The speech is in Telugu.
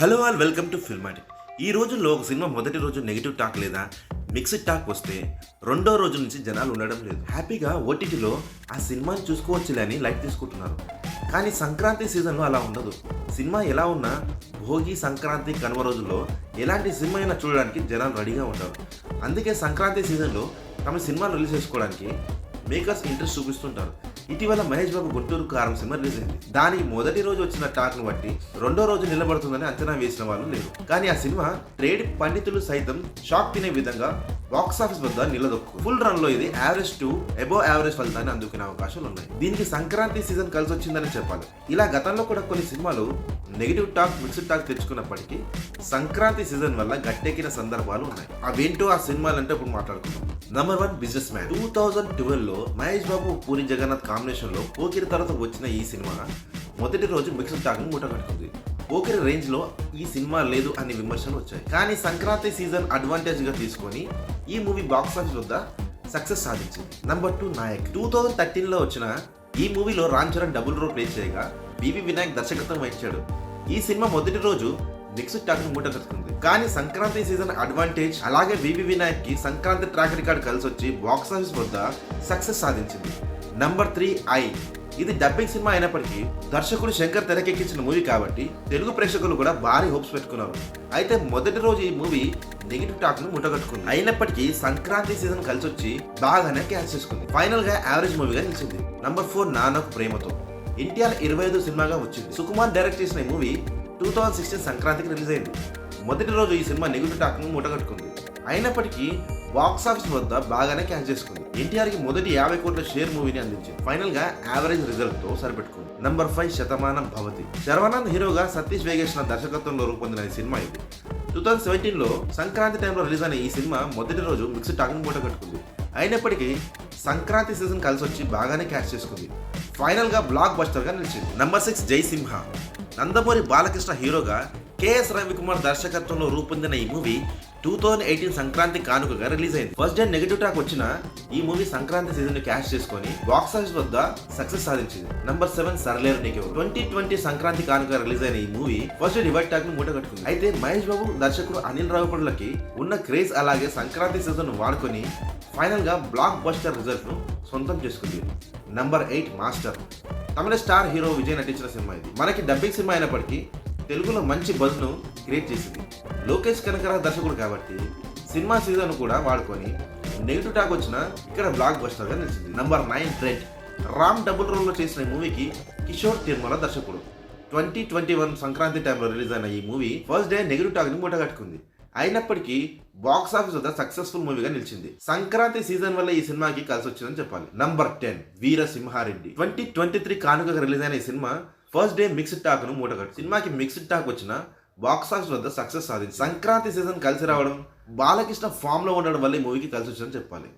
Hello all welcome to Filmatic. ఈ రోజుల్లో ఒక సినిమా మొదటి రోజు నెగిటివ్ టాక్ లేదా మిక్స్డ్ టాక్ వస్తే రెండో రోజు నుంచి జనాలు ఉండడం లేదు. హ్యాపీగా ఓటీటీలో ఆ సినిమాని చూసుకోవచ్చులే అని లైట్ తీసుకుంటున్నారు. కానీ సంక్రాంతి సీజన్లో అలా ఉండదు. సినిమా ఎలా ఉన్నా భోగి సంక్రాంతి కనుమ రోజుల్లో ఎలాంటి సినిమా అయినా చూడడానికి జనాలు రెడీగా ఉంటారు. అందుకే సంక్రాంతి సీజన్లో తమ సినిమాను రిలీజ్ చేసుకోవడానికి మేకర్స్ ఇంట్రెస్ట్ చూపిస్తుంటారు. ఇటీవల మహేష్ బాబు గుంటూరు కారం సినిమా రిలీజ్ అయింది. దాని మొదటి రోజు వచ్చిన టాక్ను బట్టి రెండో రోజు నిలబడుతుందని అంచనా వేసిన వాళ్ళు లేరు. కానీ ఆ సినిమా ట్రేడ్ పండితులు సైతం షాక్ తినే విధంగా బాక్స్ ఆఫీస్ వద్ద నిలదొక్కు ఫుల్ రన్లో ఇది యావరేజ్ టు అబోవ్ యావరేజ్ ఫలితాన్ని అందుకునే అవకాశాలు ఉన్నాయి. దీనికి సంక్రాంతి సీజన్ కలిసి వచ్చిందని చెప్పాలి. ఇలా గతంలో కూడా కొన్ని సినిమాలు నెగిటివ్ టాక్ మిక్స్డ్ టాక్ తెచ్చుకున్నప్పటికీ సంక్రాంతి సీజన్ వల్ల గట్టెక్కిన సందర్భాలు ఉన్నాయి. అవేంటో ఆ సినిమాలు అంటే ఇప్పుడు మాట్లాడుకుందాం. Number one businessman. Two thousand ట్వెల్వ్లో Mahesh Babu Puri Jagannath కాంబినేషన్లో పోకిరి తర్వాత వచ్చిన ఈ సినిమా మొదటి రోజు మిక్స్డ్ టాకింగ్ను కట్టుకుంది పోకిరి రేంజ్లో ఈ సినిమా లేదు అనే విమర్శలు వచ్చాయి. కానీ సంక్రాంతి సీజన్ అడ్వాంటేజ్గా తీసుకొని ఈ మూవీ బాక్స్ ఆఫీస్ వద్ద సక్సెస్ సాధించింది. Number two Nayak. Two thousand థర్టీన్లో వచ్చిన ఈ మూవీలో Ram Charan double role play చేయగా వివి వినాయక్ దర్శకత్వం వహించాడు. ఈ సినిమా మొదటి రోజు మిక్స్డ్ టాకింగ్ మూట కట్టుకుంది కానీ సంక్రాంతి సీజన్ అడ్వాంటేజ్ అలాగే వివి వినాయక్కి సంక్రాంతి ట్రాక్ రికార్డ్ కలిసి వచ్చి బాక్స్ ఆఫీస్ వద్ద సక్సెస్ సాధించింది. నంబర్ త్రీ ఐ ఇది డబ్బింగ్ సినిమా అయినప్పటికీ దర్శకుడు శంకర్ తెరకెక్కించిన మూవీ కాబట్టి తెలుగు ప్రేక్షకులు కూడా భారీ హోప్స్ పెట్టుకున్నారు. అయితే మొదటి రోజు ఈ మూవీ నెగిటివ్ టాక్ను ముట్టగట్టుకుంది. అయినప్పటికీ సంక్రాంతి సీజన్ కలిసి వచ్చి బాగానే క్యాచ్ చేసుకుంది. ఫైనల్గా యావరేజ్ మూవీగా నిలిచింది. నంబర్ ఫోర్ నానక్ ప్రేమతో. ఎన్టీఆర్ ఇరవై ఐదు సినిమాగా వచ్చింది. సుకుమార్ డైరెక్ట్ చేసిన ఈ మూవీ టూ థౌజండ్ సిక్స్టీన్ సంక్రాంతికి రిలీజ్ అయింది. మొదటి రోజు ఈ సినిమా నెగిటివ్ టాక్ను ముట్టగట్టుకుంది. అయినప్పటికీ బాక్సాఫీస్ వద్ద బాగానే క్యాచ్ చేసుకుంది. ఎన్టీఆర్కి మొదటి యాభై కోట్ల షేర్ మూవీని అందించింది. ఫైనల్గా యావరేజ్ రిజల్ట్తో సరిపెట్టుకుంది. Number five Shatamanam Bhavati. Sharwanand హీరోగా సతీష్ వేగేశ్న దర్శకత్వంలో రూపొందిన ఈ సినిమా ఇది. టూ థౌజండ్ సెవెంటీన్లో సంక్రాంతి టైంలో రిలీజ్ అయిన ఈ సినిమా మొదటి రోజు మిక్స్డ్ టాకింగ్ పూట కట్టుకుంది. అయినప్పటికీ సంక్రాంతి సీజన్ కలిసి వచ్చి బాగానే క్యాచ్ చేసుకుంది. ఫైనల్గా బ్లాక్ బస్టర్గా నిలిచింది. నంబర్ సిక్స్ జై సింహ. నందమూరి బాలకృష్ణ హీరోగా కేఎస్ రవికుమార్ దర్శకత్వంలో రూపొందిన ఈ movie two thousand eighteen Sankranti కానుకగా రిలీజ్ అయింది. ఫస్ట్ డే నెగిటివ్ టాక్ వచ్చిన ఈ మూవీ సంక్రాంతి సీజన్ని క్యాష్ చేసుకొని బాక్స్ ఆఫీస్ వద్ద సక్సెస్ సాధించింది. Number seven Sarileru Neeku twenty twenty Sankranti కానుక రిలీజ్ అయిన ఈ మూవీ ఫస్ట్ డే డివైడ్ టాక్ను మూట కట్టుకుంది. అయితే మహేష్ బాబు దర్శకుడు అనిల్ రావుపడులకి ఉన్న క్రేజ్ అలాగే సంక్రాంతి సీజన్ వాడుకొని ఫైనల్గా బ్లాక్ బస్టర్ రిజల్ట్ను సొంతం చేసుకుంది. Number eight master Tamil star hero Vijay నటించిన సినిమా ఇది. మనకి డబ్బింగ్ సినిమా అయినప్పటికీ తెలుగులో మంచి బజ్ను క్రియేట్ చేసింది. లోకేష్ కనకరా దర్శకుడు కాబట్టి సినిమా సీజన్ కూడా వాడుకొని నెగిటివ్ టాక్ వచ్చిన ఇక్కడ బ్లాక్ బస్టర్గా నిలిచింది. Number nine Red Ram double రోల్లో చేసిన ఈ మూవీకి కిషోర్ తిరుమల దర్శకుడు. ట్వంటీ ట్వంటీ వన్ సంక్రాంతి టైంలో రిలీజ్ అయిన ఈ మూవీ ఫస్ట్ డే నెగిటివ్ టాక్ని మూటగట్టుకుంది. అయినప్పటికీ బాక్స్ ఆఫీస్ వద్ద సక్సెస్ఫుల్ మూవీగా నిలిచింది. సంక్రాంతి సీజన్ వల్ల ఈ సినిమాకి కలిసి వచ్చిందని చెప్పాలి. Number ten Veera Simha Reddy. Twenty twenty three కానుకగా రిలీజ్ అయిన ఈ సినిమా ఫస్ట్ డే మిక్స్డ్ టాక్ను మూటగట్టు. సినిమాకి మిక్స్డ్ టాక్ వచ్చిన బాక్సాఫీస్ వద్ద సక్సెస్ సాధించింది సంక్రాంతి సీజన్ కలిసి రావడం బాలకృష్ణ ఫామ్లో ఉండడం వల్ల ఈ మూవీకి కలిసి వచ్చిందని చెప్పాలి.